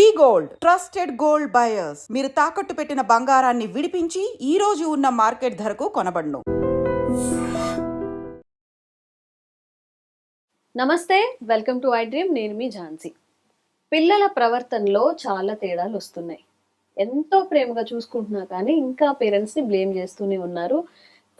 V gold trusted gold buyers. మీరు తాకట్టు పెట్టిన బంగారాన్ని విడిపించి ఈ రోజు ఉన్న మార్కెట్ ధరకు కొనబడను. నమస్తే వెల్కమ్ టు ఐ డ్రీమ్ నేను మీ ఝాన్సీ. పిల్లల ప్రవర్తనలో చాలా తేడాలు వస్తున్నాయి. ఎంతో ప్రేమగా చూసుకుంటున్నా కానీ ఇంకా పేరెంట్స్ని బ్లేమ్ చేస్తూనే ఉన్నారు.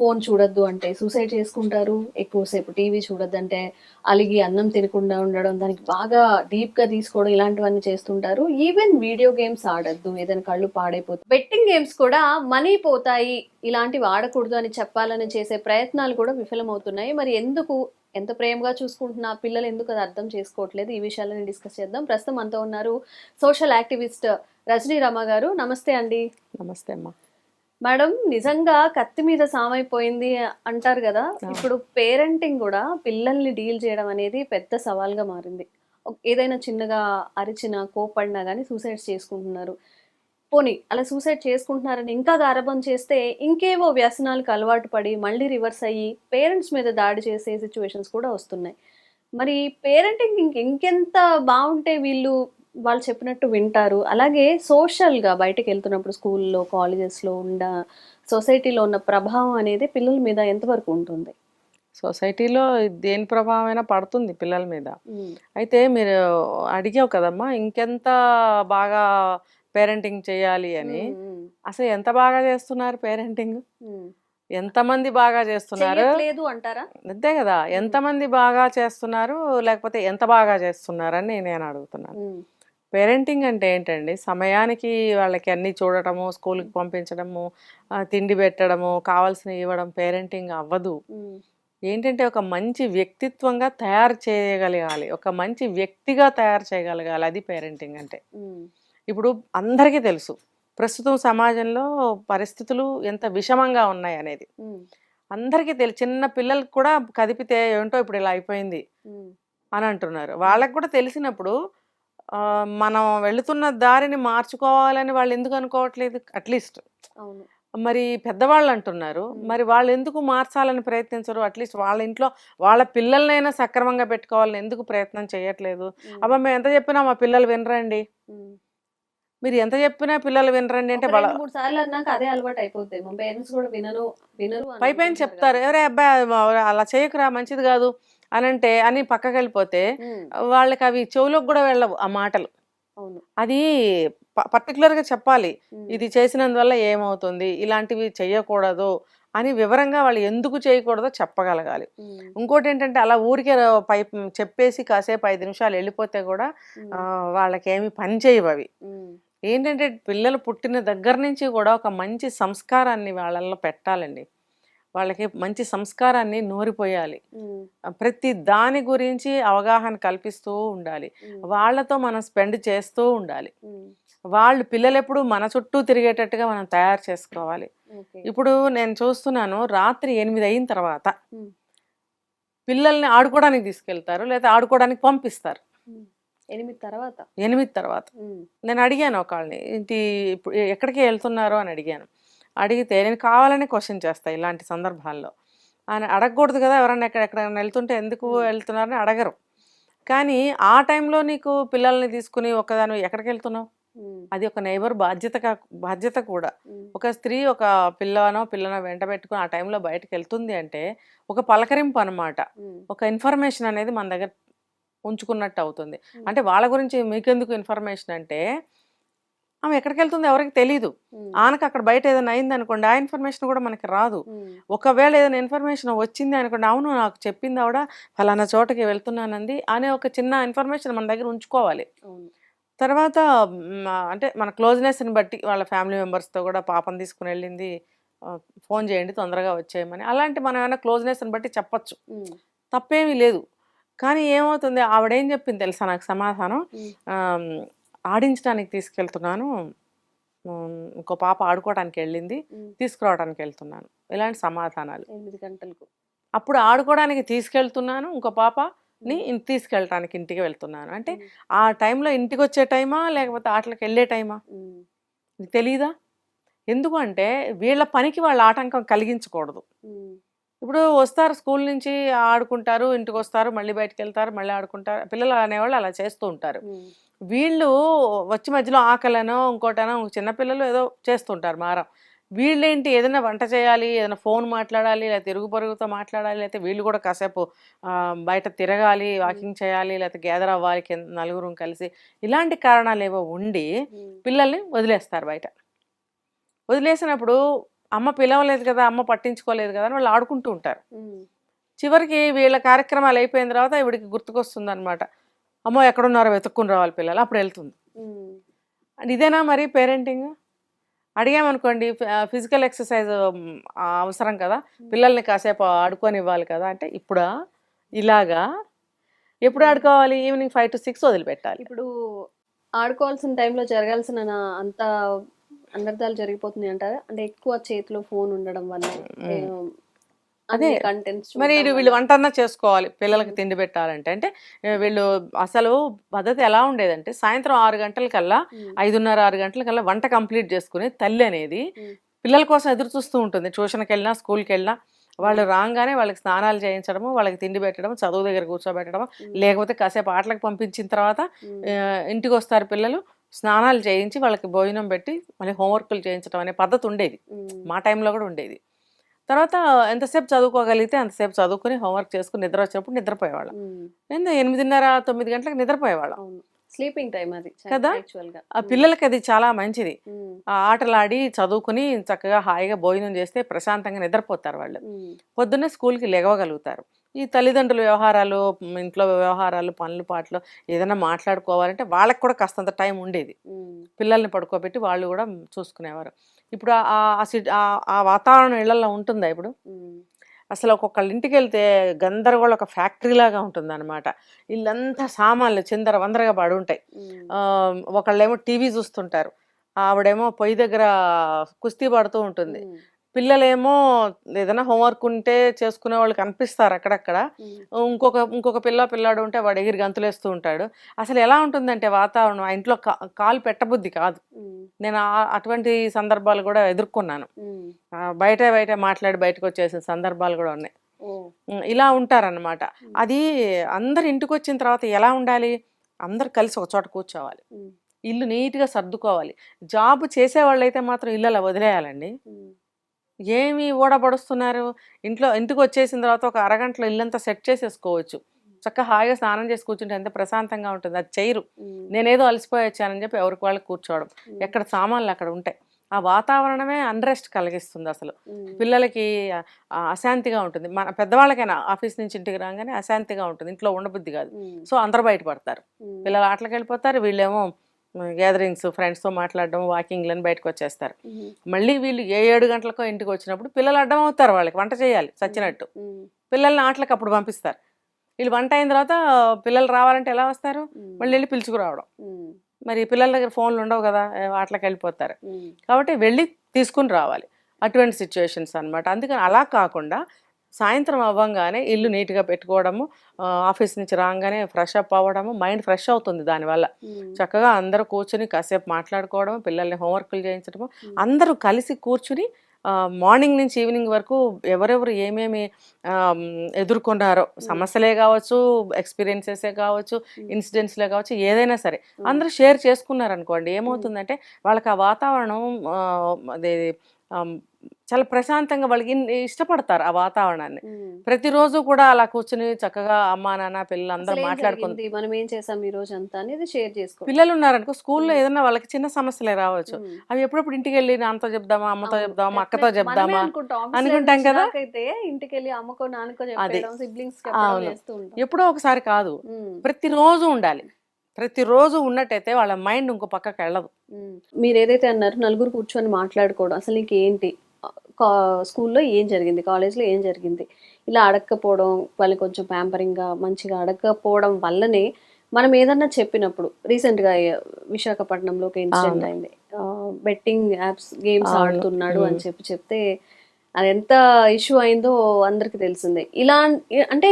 ఫోన్ చూడొద్దు అంటే సూసైడ్ చేసుకుంటారు ఎక్కువసేపు టీవీ చూడొద్దు అంటే అలిగి అన్నం తినకుండా ఉండడం దానికి బాగా డీప్గా తీసుకోవడం ఇలాంటివన్నీ చేస్తుంటారు. ఈవెన్ వీడియో గేమ్స్ ఆడొద్దు ఏదైనా కళ్ళు పాడైపోతాయి బెట్టింగ్ గేమ్స్ కూడా మనీ పోతాయి ఇలాంటివి ఆడకూడదు అని చెప్పాలని చేసే ప్రయత్నాలు కూడా విఫలమవుతున్నాయి. మరి ఎందుకు ఎంత ప్రేమగా చూసుకుంటున్నా పిల్లలు ఎందుకు అది అర్థం చేసుకోవట్లేదు? ఈ విషయాలని డిస్కస్ చేద్దాం. ప్రస్తుతం అంతా ఉన్నారు సోషల్ యాక్టివిస్ట్ రజనీ రమ గారు. నమస్తే అండి. నమస్తే అమ్మా. మేడం నిజంగా కత్తి మీద సామైపోయింది అంటారు కదా. ఇప్పుడు పేరెంటింగ్ కూడా పిల్లల్ని డీల్ చేయడం అనేది పెద్ద సవాల్గా మారింది. ఏదైనా చిన్నగా అరిచినా కోపడినా కానీ సూసైడ్స్ చేసుకుంటున్నారు. పోనీ అలా సూసైడ్ చేసుకుంటున్నారని ఇంకా గారభం చేస్తే ఇంకేవో వ్యసనాలకు అలవాటు పడి మళ్ళీ రివర్స్ అయ్యి పేరెంట్స్ మీద దాడి చేసే సిచ్యువేషన్స్ కూడా వస్తున్నాయి. మరి పేరెంటింగ్ ఇంక ఇంకెంత బాగుంటే వీళ్ళు వాళ్ళు చెప్పినట్టు వింటారు. అలాగే సోషల్గా బయటకు వెళ్తున్నప్పుడు స్కూల్లో కాలేజెస్లో ఉన్న సొసైటీలో ఉన్న ప్రభావం అనేది పిల్లల మీద ఎంతవరకు ఉంటుంది? సొసైటీలో దేని ప్రభావం అయినా పడుతుంది పిల్లల మీద. అయితే మీరు అడిగావు కదమ్మా ఇంకెంత బాగా పేరెంటింగ్ చేయాలి అని. అసలు ఎంత బాగా చేస్తున్నారు పేరెంటింగ్. ఎంతమంది బాగా చేస్తున్నారు? చెయ్యట్లేదు అంటారా? అంతే కదా. ఎంతమంది బాగా చేస్తున్నారు లేకపోతే ఎంత బాగా చేస్తున్నారని నేను అడుగుతున్నాను. పేరెంటింగ్ అంటే ఏంటండి? సమయానికి వాళ్ళకి అన్నీ చూడటము స్కూల్కి పంపించడము తిండి పెట్టడము కావాల్సినవి ఇవ్వడం పేరెంటింగ్ అవ్వదు. ఏంటంటే ఒక మంచి వ్యక్తిత్వంగా తయారు చేయగలగాలి. ఒక మంచి వ్యక్తిగా తయారు చేయగలగాలి. అది పేరెంటింగ్ అంటే. ఇప్పుడు అందరికీ తెలుసు. ప్రస్తుతం సమాజంలో పరిస్థితులు ఎంత విషమంగా ఉన్నాయి అనేది. అందరికీ తెలుసు చిన్న పిల్లలకు కూడా కదిపితే ఏంటో ఇప్పుడు ఇలా అయిపోయింది అని అంటున్నారు. వాళ్ళకి కూడా తెలిసినప్పుడు మనం వెళుతున్న దారిని మార్చుకోవాలని వాళ్ళు ఎందుకు అనుకోవట్లేదు? అట్లీస్ట్ మరి పెద్దవాళ్ళు అంటున్నారు. మరి వాళ్ళు ఎందుకు మార్చాలని ప్రయత్నించరు? అట్లీస్ట్ వాళ్ళ ఇంట్లో వాళ్ళ పిల్లలనైనా సక్రమంగా పెట్టుకోవాలని ఎందుకు ప్రయత్నం చేయట్లేదు? అబ్బా మేము ఎంత చెప్పినా మా పిల్లలు వినరండి. మీరు ఎంత చెప్పినా పిల్లలు వినరండి అంటే మూడు సార్లు అన్నాక అదే అలవాటు అయిపోతాయి మా పేరెంట్స్ కూడా వినరు వినరు అని పై పైన అనుకుంటారు చెప్తారు. ఎవరే అబ్బాయి అలా చేయకురా మంచిది కాదు. అని అంటే అని పక్కకి వెళ్ళిపోతే వాళ్ళకి అవి చెవులోకి కూడా వెళ్ళవు ఆ మాటలు. అది ప- particular గా చెప్పాలి ఇది చేసినందువల్ల ఏమవుతుంది? ఇలాంటివి చేయకూడదు అని వివరంగా వాళ్ళు ఎందుకు చేయకూడదో చెప్పగలగాలి. ఇంకోటి ఏంటంటే అలా ఊరికే పై చెప్పేసి కాసేపు ఐదు నిమిషాలు వెళ్ళిపోతే కూడా ఉమ్, ఆ, వాళ్ళకి ఏమి పని చేయవు అవి. ఏంటంటే పిల్లలు పుట్టిన దగ్గర నుంచి కూడా ఒక మంచి సంస్కారాన్ని వాళ్ళల్లో పెట్టాలండి. వాళ్ళకి మంచి సంస్కారాన్ని నోరిపోయాలి. ప్రతి దాని గురించి అవగాహన కల్పిస్తూ ఉండాలి. వాళ్ళతో మనం స్పెండ్ చేస్తూ ఉండాలి. వాళ్ళు పిల్లలు ఎప్పుడు మన చుట్టూ తిరిగేటట్టుగా మనం తయారు చేసుకోవాలి. ఇప్పుడు నేను చూస్తున్నాను రాత్రి ఎనిమిది అయిన తర్వాత పిల్లల్ని ఆడుకోవడానికి తీసుకెళ్తారు లేదా ఆడుకోవడానికి పంపిస్తారు. ఎనిమిది తర్వాత? ఎనిమిది తర్వాత. నేను అడిగాను ఒకళ్ళని ఇంటి ఎక్కడికి వెళ్తున్నారు? అని అడిగాను. అడిగితే నేను కావాలని క్వశ్చన్ చేస్తా ఇలాంటి సందర్భాల్లో. అని అడగకూడదు కదా ఎవరైనా ఎక్కడ ఎక్కడైనా వెళ్తుంటే ఎందుకు. వెళ్తున్నారని అడగరు. కానీ ఆ టైంలో నీకు పిల్లల్ని తీసుకుని ఒకదాని ఎక్కడికి వెళ్తున్నావు? అది ఒక నైబర్ బాధ్యత బాధ్యత కూడా. ఒక స్త్రీ ఒక పిల్లనో పిల్లనో వెంట పెట్టుకుని ఆ టైంలో బయటకు వెళ్తుంది అంటే ఒక పలకరింపు అనమాట ఒక ఇన్ఫర్మేషన్ అనేది మన దగ్గర ఉంచుకున్నట్టు అవుతుంది. అంటే వాళ్ళ గురించి మీకెందుకు ఇన్ఫర్మేషన్ అంటే ఆమె ఎక్కడికి వెళ్తుందో ఎవరికి తెలియదు ఆనకు అక్కడ బయట ఏదైనా అయింది అనుకోండి ఆ ఇన్ఫర్మేషన్ కూడా మనకి రాదు. ఒకవేళ ఏదైనా ఇన్ఫర్మేషన్ వచ్చింది అనుకోండి అవును నాకు చెప్పింది ఆవిడ ఫలానా చోటకి వెళ్తున్నానంది అనే ఒక చిన్న ఇన్ఫర్మేషన్ మన దగ్గర ఉంచుకోవాలి. తర్వాత అంటే మన క్లోజ్నెస్ని బట్టి వాళ్ళ ఫ్యామిలీ మెంబర్స్తో కూడా పాపని తీసుకుని వెళ్ళింది ఫోన్ చేయండి తొందరగా వచ్చేయమని. అలాంటి మనం ఏమైనా క్లోజ్నెస్ని బట్టి చెప్పొచ్చు. తప్పేమీ లేదు. కానీ ఏమవుతుంది? ఆవిడేం చెప్పింది తెలుసా నాకు సమాధానం? ఆడించడానికి తీసుకెళ్తున్నాను. ఇంకో పాప ఆడుకోవడానికి వెళ్ళింది. తీసుకురావడానికి వెళ్తున్నాను. ఇలాంటి సమాధానాలు. ఎనిమిది గంటలకు. అప్పుడు ఆడుకోవడానికి తీసుకెళ్తున్నాను. ఇంకో పాపని తీసుకెళ్ళటానికి ఇంటికి వెళ్తున్నాను. అంటే ఆ టైంలో ఇంటికి వచ్చే టైమా లేకపోతే ఆటలకు వెళ్ళే టైమా? తెలీదా? ఎందుకు అంటే వీళ్ళ పనికి వాళ్ళ ఆటంకం కలిగించకూడదు. ఇప్పుడు వస్తారు స్కూల్ నుంచి ఆడుకుంటారు ఇంటికి వస్తారు మళ్ళీ బయటకు వెళ్తారు మళ్ళీ ఆడుకుంటారు. పిల్లలు అనేవాళ్ళు అలా చేస్తూ ఉంటారు. వీళ్ళు వచ్చి మధ్యలో ఆకలనో ఇంకోటనో చిన్నపిల్లలు ఏదో చేస్తుంటారు మారం. వీళ్ళేంటి ఏదైనా వంట చేయాలి ఏదైనా ఫోన్ మాట్లాడాలి లేకపోతే ఇరుగు పొరుగుతో మాట్లాడాలి లేకపోతే వీళ్ళు కూడా కాసేపు బయట తిరగాలి వాకింగ్ చేయాలి లేకపోతే గ్యాదర్ అవ్వాలి కింద నలుగురు కలిసి ఇలాంటి కారణాలు ఏవో ఉండి పిల్లల్ని వదిలేస్తారు బయట. వదిలేసినప్పుడు అమ్మ పిలవలేదు కదా అమ్మ పట్టించుకోలేదు కదా అని వాళ్ళు ఆడుకుంటూ ఉంటారు. చివరికి వీళ్ళ కార్యక్రమాలు అయిపోయిన తర్వాత ఇవిడికి గుర్తుకొస్తుంది అనమాట అమ్మో ఎక్కడున్నారో వెతుక్కుని రావాలి పిల్లలు అప్పుడు వెళ్తుంది. అండ్ ఇదేనా మరి పేరెంటింగ్? అడిగామనుకోండి ఫిజికల్ ఎక్సర్సైజ్ అవసరం కదా పిల్లల్ని కాసేపు ఆడుకొని ఇవ్వాలి కదా అంటే ఇప్పుడా? ఇలాగా? ఎప్పుడు ఆడుకోవాలి? ఈవినింగ్ ఫైవ్ టు సిక్స్ వదిలిపెట్టాలి. ఇప్పుడు ఆడుకోవాల్సిన టైంలో జరగాల్సిన అంత అనర్థాలు జరిగిపోతున్నాయి అంటారా? అంటే ఎక్కువ చేతిలో ఫోన్ ఉండడం వల్ల. అదే. కంటెంట్స్ మరి వీళ్ళు- వంట అన్నా చేసుకోవాలి పిల్లలకి తిండి పెట్టాలంటే. అంటే వీళ్ళు అసలు పద్ధతి ఎలా ఉండేదంటే సాయంత్రం ఆరు గంటలకల్లా ఐదున్నర ఆరు గంటలకల్లా వంట కంప్లీట్ చేసుకుని తల్లి అనేది. పిల్లల కోసం ఎదురు చూస్తూ ఉంటుంది. ట్యూషన్కి వెళ్ళినా స్కూల్కి వెళ్ళినా వాళ్ళు రాగానే వాళ్ళకి స్నానాలు చేయించడము వాళ్ళకి తిండి పెట్టడం చదువు దగ్గర కూర్చోబెట్టడం లేకపోతే కాసేపు ఆటలకు పంపించిన తర్వాత ఇంటికి వస్తారు పిల్లలు స్నానాలు చేయించి వాళ్ళకి భోజనం పెట్టి మళ్ళీ హోంవర్క్లు చేయించడం అనే పద్ధతి ఉండేది. మా టైంలో కూడా ఉండేది. తర్వాత ఎంతసేపు చదువుకోగలిగితే అంతసేపు చదువుకుని హోంవర్క్ చేసుకుని నిద్ర వచ్చినప్పుడు నిద్రపోయేవాళ్ళం. ఏందో ఎనిమిదిన్నర తొమ్మిది గంటలకు నిద్రపోయేవాళ్ళం. స్లీపింగ్ టైం అది కదా? ఆ పిల్లలకి అది చాలా మంచిది. ఆటలాడి చదువుకుని చక్కగా హాయిగా భోజనం చేస్తే ప్రశాంతంగా నిద్రపోతారు వాళ్ళు. పొద్దున్నే స్కూల్కి లెగవగలుగుతారు ఈ తల్లిదండ్రుల వ్యవహారాలు ఇంట్లో వ్యవహారాలు పనులు పాటలు ఏదైనా మాట్లాడుకోవాలంటే వాళ్ళకి కూడా కాస్తంత టైం ఉండేది. పిల్లల్ని పడుకోబెట్టి వాళ్ళు కూడా చూసుకునేవారు ఇప్పుడు ఆ- వాతావరణం ఇళ్ళలో ఉంటుందా ఇప్పుడు. అసలు ఒక్కొక్కళ్ళ ఇంటికి వెళ్తే గందరగోళ ఒక ఫ్యాక్టరీ లాగా ఉంటుంది అనమాట ఇల్లంతా సామాన్లు చిందర వందరగా పడి ఉంటాయి. ఆ, ఒకళ్ళేమో టీవీ చూస్తుంటారు ఆవిడేమో పొయ్యి దగ్గర కుస్తీ పడుతూ ఉంటుంది. పిల్లలేమో ఏదైనా హోంవర్క్ ఉంటే చేసుకునే వాళ్ళు కనిపిస్తారు అక్కడక్కడ. ఇంకొక ఇంకొక పిల్ల పిల్లాడు ఉంటే వాడు ఎగిరి గంతులేస్తూ ఉంటాడు. అసలు ఎలా ఉంటుందంటే వాతావరణం ఆ ఇంట్లో కాలు పెట్టబుద్ధి కాదు. నేను అటువంటి సందర్భాలు కూడా ఎదుర్కొన్నాను. బయట బయట మాట్లాడి బయటకు వచ్చేసిన సందర్భాలు కూడా ఉన్నాయి. ఇలా ఉంటారన్నమాట. అది అందరు ఇంటికి వచ్చిన తర్వాత ఎలా ఉండాలి? అందరు కలిసి ఒక చోట కూర్చోవాలి. ఇల్లు నీట్గా సర్దుకోవాలి. జాబ్ చేసేవాళ్ళు అయితే మాత్రం ఇల్లు అలా వదిలేయాలండి. ఏమి ఊడబడుస్తున్నారు? ఇంట్లో ఇంటికి వచ్చేసిన తర్వాత ఒక అరగంటలో ఇల్లంతా సెట్ చేసేసుకోవచ్చు. చక్కగా హాయిగా స్నానం చేసి కూర్చుంటే ఎంత ప్రశాంతంగా ఉంటుంది. అది చేయరు. నేనేదో అలసిపోయి వచ్చానని చెప్పి ఎవరికి వాళ్ళకి కూర్చోవడం. ఎక్కడ సామాన్లు అక్కడ ఉంటాయి. ఆ వాతావరణమే అన్రెస్ట్ కలిగిస్తుంది అసలు. పిల్లలకి అశాంతిగా ఉంటుంది. మన పెద్దవాళ్ళకైనా ఆఫీస్ నుంచి ఇంటికి రాగానే అశాంతిగా ఉంటుంది. ఇంట్లో ఉండబుద్ధి కాదు. సో అందరూ బయటపడతారు. పిల్లలు ఆటలకు వెళ్ళిపోతారు వీళ్ళేమో గ్యాదరింగ్స్ ఫ్రెండ్స్తో మాట్లాడడం వాకింగ్లని బయటకు వచ్చేస్తారు. మళ్ళీ వీళ్ళు ఏ ఏడు గంటలకో ఇంటికి వచ్చినప్పుడు పిల్లలు అడ్డం అవుతారు వాళ్ళకి వంట చేయాలి చచ్చినట్టు. పిల్లల్ని ఆటలకు అప్పుడు పంపిస్తారు వీళ్ళు వంట అయిన తర్వాత పిల్లలు రావాలంటే ఎలా వస్తారు. మళ్ళీ వెళ్ళి పిలుచుకురావడం. మరి పిల్లల దగ్గర ఫోన్లు ఉండవు కదా ఆటలకు వెళ్ళిపోతారు. కాబట్టి వెళ్ళి తీసుకుని రావాలి అటువంటి సిచ్యువేషన్స్ అన్నమాట అందుకని అలా కాకుండా సాయంత్రం అవ్వంగానే ఇల్లు నీట్గా పెట్టుకోవడము ఆఫీస్ నుంచి రాగానే ఫ్రెష్ అప్ అవ్వడము మైండ్ ఫ్రెష్ అవుతుంది దానివల్ల. చక్కగా అందరూ కూర్చుని కాసేపు మాట్లాడుకోవడం పిల్లల్ని హోంవర్క్లు చేయించడము అందరూ కలిసి కూర్చుని మార్నింగ్ నుంచి ఈవినింగ్ వరకు ఎవరెవరు ఏమేమి ఎదుర్కొన్నారో సమస్యలే కావచ్చు ఎక్స్పీరియన్సెసే కావచ్చు ఇన్సిడెంట్స్లే కావచ్చు ఏదైనా సరే. అందరూ షేర్ చేసుకున్నారనుకోండి ఏమవుతుందంటే వాళ్ళకి ఆ వాతావరణం అదే చాలా ప్రశాంతంగా వాళ్ళకి ఇష్టపడతారు ఆ వాతావరణాన్ని. ప్రతిరోజు కూడా అలా కూర్చుని చక్కగా అమ్మా నాన్న పిల్లలు అందరూ జరిగింది? మనం ఏం చేసాం ఈ రోజు అంతా అనేది షేర్ చేసుకో పిల్లలు ఉన్నారనుకో స్కూల్లో ఏదైనా వాళ్ళకి చిన్న సమస్యలే రావచ్చు. అవి ఎప్పుడప్పుడు ఇంటికి వెళ్ళి నాన్నతో చెప్దామా అమ్మతో. చెప్దామా అక్కతో చెప్దామా అనుకుంటాం. కదా? నాకైతే ఇంటికి వెళ్ళి అమ్మకో నాన్నకో సిబ్లింగ్స్ ఎప్పుడో ఒకసారి కాదు. ప్రతిరోజు ఉండాలి ప్రతిరోజు ఉన్నట్టయితే వాళ్ళ మైండ్ ఇంకో పక్కకి వెళ్ళదు. మీరు ఏదైతే అన్నారు నలుగురు కూర్చొని మాట్లాడుకోవడం అసలు నీకు ఏంటి కా- స్కూల్లో ఏం జరిగింది కాలేజ్లో ఏం జరిగింది ఇలా అడగకపోవడం వాళ్ళకి కొంచెం ప్యాంపరింగ్గా మంచిగా అడగకపోవడం వల్లనే మనం ఏదన్నా చెప్పినప్పుడు రీసెంట్గా విశాఖపట్నంలో ఒక ఇన్సిడెంట్. అయింది బెట్టింగ్ యాప్స్ గేమ్స్. ఆడుతున్నాడు అని. చెప్పి చెప్తే అది ఎంత ఇష్యూ అయిందో అందరికి తెలిసిందే ఇలా అంటే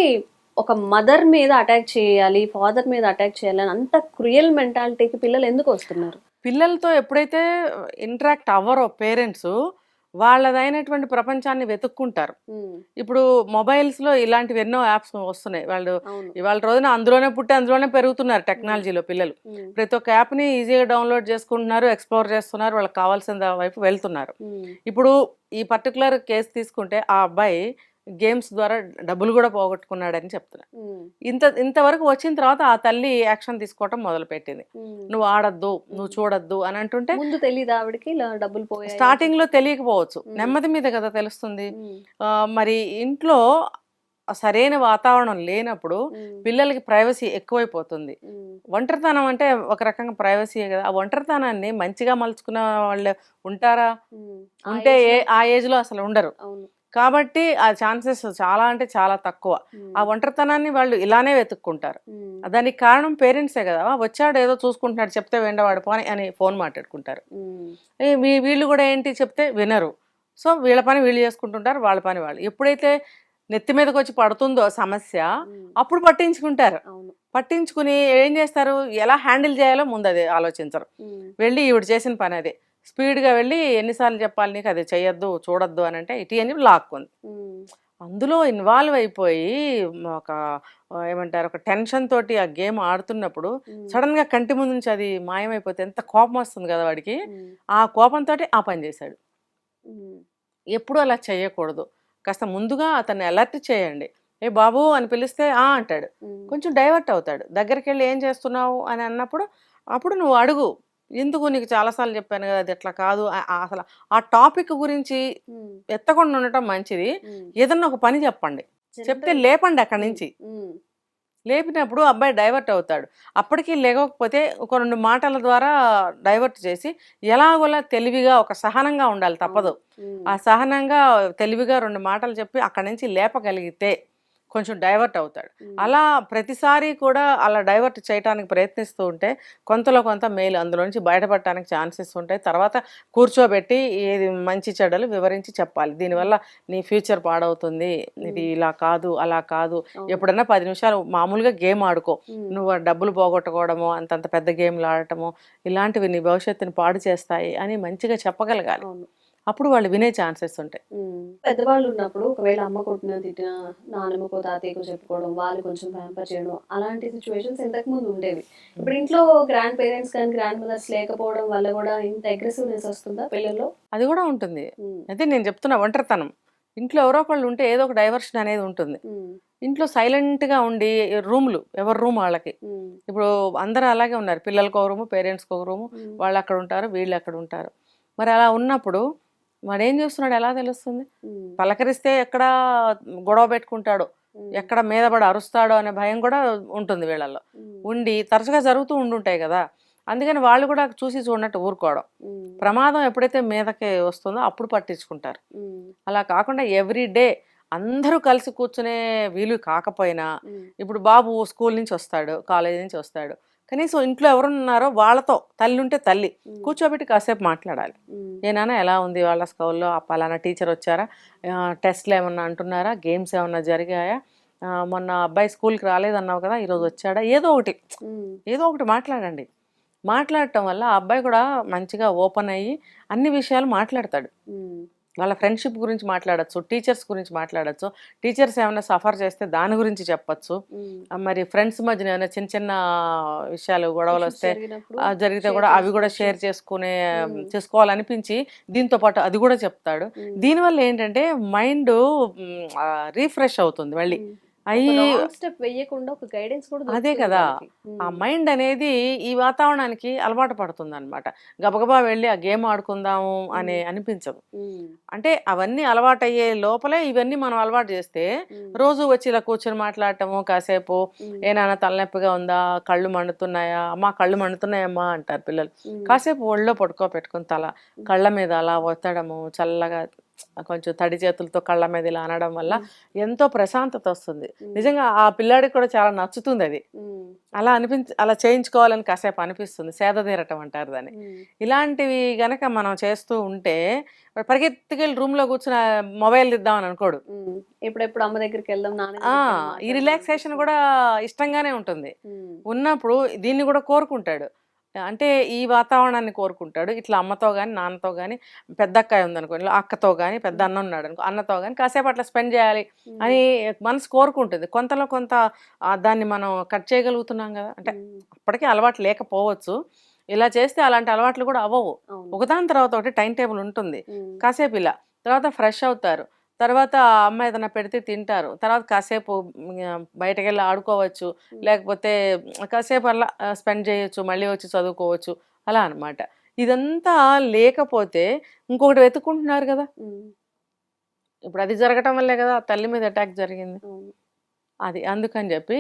ఒక మదర్ మీద అటాక్ చేయాలి ఫాదర్ మీద అటాక్ చేయాలి అని అంత క్రియల్ మెంటాలిటీకి పిల్లలు ఎందుకు వస్తున్నారు పిల్లలతో ఎప్పుడైతే ఇంటరాక్ట్ అవ్వరో పేరెంట్స్ వాళ్ళదైనటువంటి ప్రపంచాన్ని వెతుక్కుంటారు. ఇప్పుడు మొబైల్స్లో ఇలాంటివి ఎన్నో యాప్స్ వస్తున్నాయి. వాళ్ళు ఇవాళ రోజున అందులోనే పుట్టి అందులోనే పెరుగుతున్నారు టెక్నాలజీలో పిల్లలు. ప్రతి ఒక్క యాప్ని ఈజీగా డౌన్లోడ్ చేసుకుంటున్నారు ఎక్స్ప్లోర్ చేస్తున్నారు వాళ్ళకి కావాల్సిన వైపు వెళ్తున్నారు. ఇప్పుడు ఈ పర్టికులర్ కేసు తీసుకుంటే ఆ అబ్బాయి గేమ్స్ ద్వారా డబ్బులు కూడా పోగొట్టుకున్నాడని చెప్తున్నారు ఉమ్, ఇంత ఇంతవరకు వచ్చిన తర్వాత ఆ తల్లి యాక్షన్ తీసుకోవటం మొదలుపెట్టింది. ఉమ్. నువ్వు ఆడద్దు నువ్వు చూడొద్దు అని అంటుంటే ముందు తెలియదు ఆవిడకి డబ్బులు పోయాయి. స్టార్టింగ్లో తెలియకపోవచ్చు. మ్మ్. నెమ్మది మీద కదా తెలుస్తుంది. మరి ఇంట్లో సరైన వాతావరణం లేనప్పుడు పిల్లలకి ప్రైవసీ ఎక్కువైపోతుంది. ఒంటరితనం అంటే ఒక రకంగా ప్రైవసీయే కదా. ఆ ఒంటరితనాన్ని మంచిగా మలుచుకున్న వాళ్ళు ఉంటారా? ఉంటే ఏ ఆ ఏజ్లో అసలు ఉండరు. కాబట్టి ఆ ఛాన్సెస్ చాలా అంటే చాలా తక్కువ. ఆ ఒంటరితనాన్ని వాళ్ళు ఇలానే వెతుక్కుంటారు. దానికి కారణం పేరెంట్సే కదా. "ఆ, వచ్చాడు ఏదో చూసుకుంటున్నాడు చెప్తే వెండవాడు పోని అని ఫోన్ మాట్లాడుకుంటారు. వీ- వీళ్ళు కూడా ఏంటి చెప్తే వినరు. సో వీళ్ళ పని వీళ్ళు చేసుకుంటుంటారు వాళ్ళ పని వాళ్ళు. ఎప్పుడైతే నెత్తి మీదకి వచ్చి పడుతుందో సమస్య అప్పుడు పట్టించుకుంటారు. పట్టించుకుని ఏం చేస్తారు? ఎలా హ్యాండిల్ చేయాలో ముందు అది ఆలోచించరు వెళ్ళి ఈవిడ చేసిన పని అదే. స్పీడ్గా వెళ్ళి ఎన్నిసార్లు చెప్పాలి నీకు అది చెయ్యొద్దు చూడొద్దు అని అంటే ఇటు అని లాక్కుంది అందులో ఇన్వాల్వ్ అయిపోయి ఒక ఏమంటారు ఒక టెన్షన్ తోటి ఆ గేమ్ ఆడుతున్నప్పుడు సడన్గా కంటి ముందు నుంచి అది మాయమైపోతే ఎంత కోపం వస్తుంది కదా వాడికి. ఆ కోపంతో ఆ పని చేశాడు. ఎప్పుడు అలా చేయకూడదు కాస్త ముందుగా అతన్ని అలర్ట్ చేయండి. ఏ బాబు అని పిలిస్తే ఆ అంటాడు. కొంచెం డైవర్ట్ అవుతాడు. దగ్గరికి వెళ్ళి ఏం చేస్తున్నావు అని అన్నప్పుడు అప్పుడు నువ్వు అడుగు. ఎందుకు నీకు చాలాసార్లు చెప్పాను కదా అది ఎట్లా కాదు. అసలు ఆ టాపిక్ గురించి ఎత్తకుండా ఉండటం మంచిది. ఏదన్నా ఒక పని చెప్పండి. చెప్తే లేపండి అక్కడి నుంచి. లేపినప్పుడు అబ్బాయి డైవర్ట్ అవుతాడు. అప్పటికి లేకపోతే ఒక రెండు మాటల ద్వారా డైవర్ట్ చేసి ఎలాగోలా తెలివిగా ఒక సహనంగా ఉండాలి తప్పదు. ఆ సహనంగా తెలివిగా రెండు మాటలు చెప్పి అక్కడి నుంచి లేపగలిగితే కొంచెం డైవర్ట్ అవుతాడు. అలా ప్రతిసారి కూడా అలా డైవర్ట్ చేయడానికి ప్రయత్నిస్తూ ఉంటే కొంతలో కొంత మేలు. అందులో నుంచి బయటపడటానికి ఛాన్సెస్ ఉంటాయి. తర్వాత కూర్చోబెట్టి ఏది మంచి చెడ్డలు వివరించి చెప్పాలి. దీనివల్ల నీ ఫ్యూచర్ పాడవుతుంది. ఇది ఇలా కాదు అలా కాదు. ఎప్పుడన్నా పది నిమిషాలు మామూలుగా గేమ్ ఆడుకో. నువ్వు డబ్బులు పోగొట్టుకోవడము అంతంత పెద్ద గేమ్లు ఆడటము ఇలాంటివి నీ భవిష్యత్తుని పాడు చేస్తాయి అని మంచిగా చెప్పగలగాలి. అప్పుడు వాళ్ళు వినే ఛాన్సెస్ ఉంటాయి. పెద్దవాళ్ళు ఉన్నప్పుడు ఒకవేళ అమ్మ కొట్టిన తిట్టిన నాన్నమ్మకో తాతయ్యకో చెప్పుకోవడం వాళ్ళు కొంచెం ప్యాంపర్ చేయడం అలాంటి సిచ్యువేషన్స్ ఇంతకు ముందు ఉండేవి. ఇప్పుడు ఇంట్లో గ్రాండ్ పేరెంట్స్ కానీ గ్రాండ్ మదర్స్ లేకపోవడం వల్ల కూడా ఇంత అగ్రెసివ్నెస్ వస్తుందా పిల్లల్లో? అది కూడా ఉంటుంది. అయితే నేను చెప్తున్నా ఒంటరితనం. ఇంట్లో ఎవరో ఒకళ్ళు ఉంటే ఏదో ఒక డైవర్షన్ అనేది ఉంటుంది. ఇంట్లో సైలెంట్గా ఉండి రూమ్లు ఎవరి రూమ్ వాళ్ళకి. ఇప్పుడు అందరూ అలాగే ఉన్నారు. పిల్లలకి ఒక రూము పేరెంట్స్కి ఒక రూము వాళ్ళు అక్కడ ఉంటారు వీళ్ళు అక్కడ ఉంటారు. మరి అలా ఉన్నప్పుడు వాడు ఏం చేస్తున్నాడు? ఎలా తెలుస్తుంది? పలకరిస్తే ఎక్కడ గొడవ పెట్టుకుంటాడు ఎక్కడ మీద పడి అరుస్తాడో అనే భయం కూడా ఉంటుంది వీళ్ళల్లో. ఉండి తరచుగా జరుగుతూ ఉండుంటాయి కదా? అందుకని వాళ్ళు కూడా చూసి చూడనట్టు ఊరుకోవడం. ప్రమాదం ఎప్పుడైతే మీదకి వస్తుందో అప్పుడు పట్టించుకుంటారు. అలా కాకుండా ఎవ్రీ డే అందరూ కలిసి కూర్చునే వీలు కాకపోయినా ఇప్పుడు బాబు స్కూల్ నుంచి వస్తాడు కాలేజీ నుంచి వస్తాడు కనీసం ఇంట్లో ఎవరున్నారో వాళ్ళతో తల్లి ఉంటే తల్లి. కూర్చోబెట్టి కాసేపు మాట్లాడాలి. నాన్న ఎలా ఉంది వాళ్ళ స్కూల్లో? ఆ పలానా టీచర్ వచ్చారా? టెస్ట్లు ఏమన్నా అంటున్నారా? గేమ్స్ ఏమన్నా జరిగాయా? మొన్న అబ్బాయి స్కూల్కి రాలేదన్నావు కదా ఈరోజు వచ్చాడా? ఏదో ఒకటి. ఏదో ఒకటి మాట్లాడండి. మాట్లాడటం వల్ల ఆ అబ్బాయి కూడా మంచిగా ఓపెన్ అయ్యి అన్ని విషయాలు మాట్లాడతాడు. వాళ్ళ ఫ్రెండ్షిప్ గురించి మాట్లాడచ్చు టీచర్స్ గురించి మాట్లాడచ్చు టీచర్స్ ఏమైనా సఫర్ చేస్తే దాని గురించి చెప్పచ్చు మరి ఫ్రెండ్స్ మధ్యన ఏమైనా చిన్న చిన్న విషయాలు గొడవలు వస్తే జరిగితే కూడా అవి కూడా. షేర్ చేసుకునే. చేసుకోవాలనిపించి దీంతో పాటు అది కూడా చెప్తాడు దీనివల్ల ఏంటంటే మైండ్ రీఫ్రెష్ అవుతుంది మళ్ళీ. అయ్యి స్టెప్ వేయకుండా ఒక గైడెన్స్ కూడా అదే కదా. ఆ మైండ్ అనేది ఈ వాతావరణానికి అలవాటు పడుతుంది అనమాట గబగబా వెళ్ళి ఆ గేమ్ ఆడుకుందాము అని అనిపించదు. అంటే అవన్నీ అలవాటు అయ్యే లోపలే ఇవన్నీ మనం అలవాటు చేస్తే రోజు వచ్చి ఇలా కూర్చొని మాట్లాడటము కాసేపు ఉమ్, ఏ నాన్న తలనొప్పిగా ఉందా కళ్ళు మండుతున్నాయా అమ్మా కళ్ళు మండుతున్నాయమ్మా అంటారు పిల్లలు. కాసేపు ఒళ్ళో పడుకో పెట్టుకుని తల కళ్ళ మీద అలా ఒత్తడము చల్లగా కొంచెం తడి చేతులతో కళ్ళ మీద ఇలా అనడం వల్ల ఎంతో ప్రశాంతత వస్తుంది. నిజంగా ఆ పిల్లాడికి కూడా చాలా నచ్చుతుంది అది. అలా అనిపించి అలా చేయించుకోవాలని కాసేపు అనిపిస్తుంది. సేద తీరటం అంటారు దాన్ని. ఇలాంటివి గనక మనం చేస్తూ ఉంటే వాడు పరిగెత్తుకెళ్ళి రూమ్లో కూర్చుని మొబైల్ ఇద్దామని అనుకోడు. ఎప్పుడెప్పుడు అమ్మ దగ్గరికి వెళ్దాం ఈ రిలాక్సేషన్ కూడా ఇష్టంగానే ఉంటుంది. ఉన్నప్పుడు దీన్ని కూడా కోరుకుంటాడు. అంటే ఈ వాతావరణాన్ని కోరుకుంటాడు. ఇట్లా అమ్మతో కానీ నాన్నతో కానీ పెద్ద అక్కయ్య ఉందనుకో ఇలా అక్కతో కానీ పెద్ద అన్న ఉన్నాడు అనుకో అన్నతో కానీ కాసేపు అట్లా స్పెండ్ చేయాలి అని మనసు కోరుకుంటుంది. కొంతలో కొంత దాన్ని మనం కట్ చేయగలుగుతున్నాం కదా. అంటే అప్పటికే అలవాటు లేకపోవచ్చు. ఇలా చేస్తే అలాంటి అలవాట్లు కూడా అవ్వవు. ఒకదాని తర్వాత ఒకటి టైం టేబుల్ ఉంటుంది. కాసేపు ఇలా తర్వాత ఫ్రెష్ అవుతారు. తర్వాత అమ్మ ఏదైనా పెడితే తింటారు. తర్వాత కాసేపు బయటకు వెళ్ళి ఆడుకోవచ్చు. లేకపోతే కాసేపు అలా స్పెండ్ చేయొచ్చు మళ్ళీ వచ్చి చదువుకోవచ్చు. అలా అన్నమాట. ఇదంతా లేకపోతే ఇంకొకటి వెతుక్కుంటున్నారు కదా. ఇప్పుడు అది జరగటం వల్లే కదా తల్లి మీద అటాక్ జరిగింది. అది అందుకని చెప్పి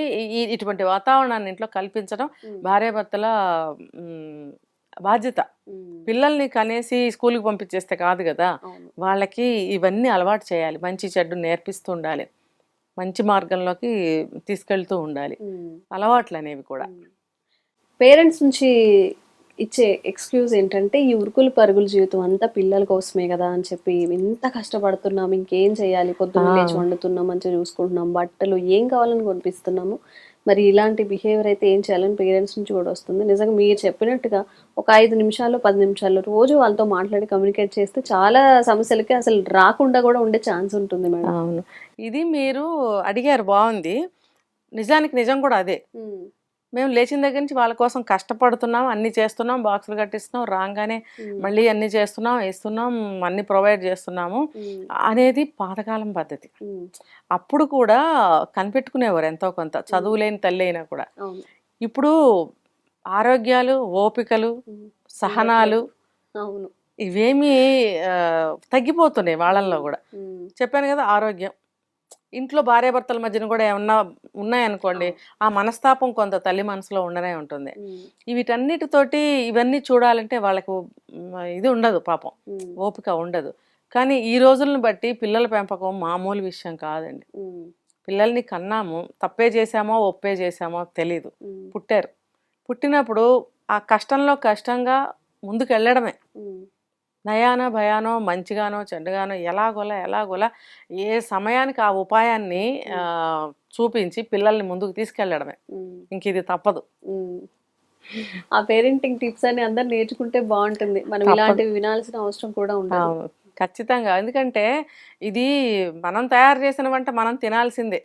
ఇటువంటి వాతావరణాన్ని ఇంట్లో కల్పించడం. భార్యాభర్తల బాధ్యత. పిల్లల్ని కనేసి స్కూల్కి పంపించేస్తే కాదు కదా. వాళ్ళకి ఇవన్నీ అలవాటు చేయాలి. మంచి చెడ్డు నేర్పిస్తూ ఉండాలి. మంచి మార్గంలోకి తీసుకెళ్తూ ఉండాలి. అలవాట్లు అనేవి కూడా. పేరెంట్స్ నుంచి ఇచ్చే ఎక్స్క్యూజ్ ఏంటంటే ఈ ఉరుకులు పరుగుల జీవితం అంతా పిల్లల కోసమే కదా అని చెప్పి ఎంత కష్టపడుతున్నాం ఇంకేం చేయాలి? పొద్దున్న. లేచి వండుతున్నాం మంచిగా చూసుకుంటున్నాం బట్టలు ఏం కావాలని కొనిపిస్తున్నాము? మరి ఇలాంటి బిహేవియర్ అయితే ఏం చేయాలని పేరెంట్స్ నుంచి కూడా వస్తుంది. నిజంగా మీరు చెప్పినట్టుగా ఒక ఐదు నిమిషాలు పది నిమిషాలు రోజు వాళ్ళతో మాట్లాడి కమ్యూనికేట్ చేస్తే చాలా సమస్యలకి అసలు రాకుండా కూడా ఉండే ఛాన్స్ ఉంటుంది మేడం. అవును. ఇది మీరు అడిగారు బాగుంది. నిజానికి నిజం కూడా అదే. మేము లేచిన దగ్గర నుంచి వాళ్ళ కోసం కష్టపడుతున్నాం అన్ని చేస్తున్నాం బాక్సులు కట్టిస్తున్నాం రాగానే. మళ్ళీ అన్ని చేస్తున్నాం వేస్తున్నాం అన్ని ప్రొవైడ్ చేస్తున్నాము. అనేది పాతకాలం పద్ధతి. అప్పుడు కూడా కనిపెట్టుకునేవారు ఎంతో కొంత చదువులేని తల్లి అయినా కూడా ఇప్పుడు ఆరోగ్యాలు ఓపికలు. సహనాలు అవును ఇవేమీ తగ్గిపోతున్నాయి వాళ్ళల్లో కూడా. చెప్పాను కదా ఆరోగ్యం ఇంట్లో భార్యాభర్తల మధ్యన కూడా ఏమన్నా ఉన్నాయనుకోండి ఆ మనస్తాపం కొంత తల్లి మనసులో ఉండనే ఉంటుంది. వీటన్నిటితోటి ఇవన్నీ చూడాలంటే వాళ్ళకు ఇది ఉండదు పాపం. ఓపిక ఉండదు కానీ ఈ రోజులను బట్టి పిల్లల పెంపకం మామూలు విషయం కాదండి. పిల్లల్ని కన్నాము తప్పే చేశామో ఒప్పే చేశామో తెలీదు. పుట్టారు పుట్టినప్పుడు ఆ కష్టంలో కష్టంగా ముందుకు వెళ్ళడమే. నయానో భయానో మంచిగానో చెడ్డగానో ఎలాగోలా ఎలాగోలా ఏ సమయానికి ఆ ఉపాయాన్ని చూపించి పిల్లల్ని ముందుకు తీసుకెళ్ళడమే. ఇంక ఇది తప్పదు. ఆ పేరెంటింగ్ టిప్స్ అని అందరు నేర్చుకుంటే బాగుంటుంది మనం. ఇలాంటివి వినాల్సిన అవసరం కూడా ఉండదు ఖచ్చితంగా ఎందుకంటే ఇది మనం తయారు చేసిన వంట మనం తినాల్సిందే.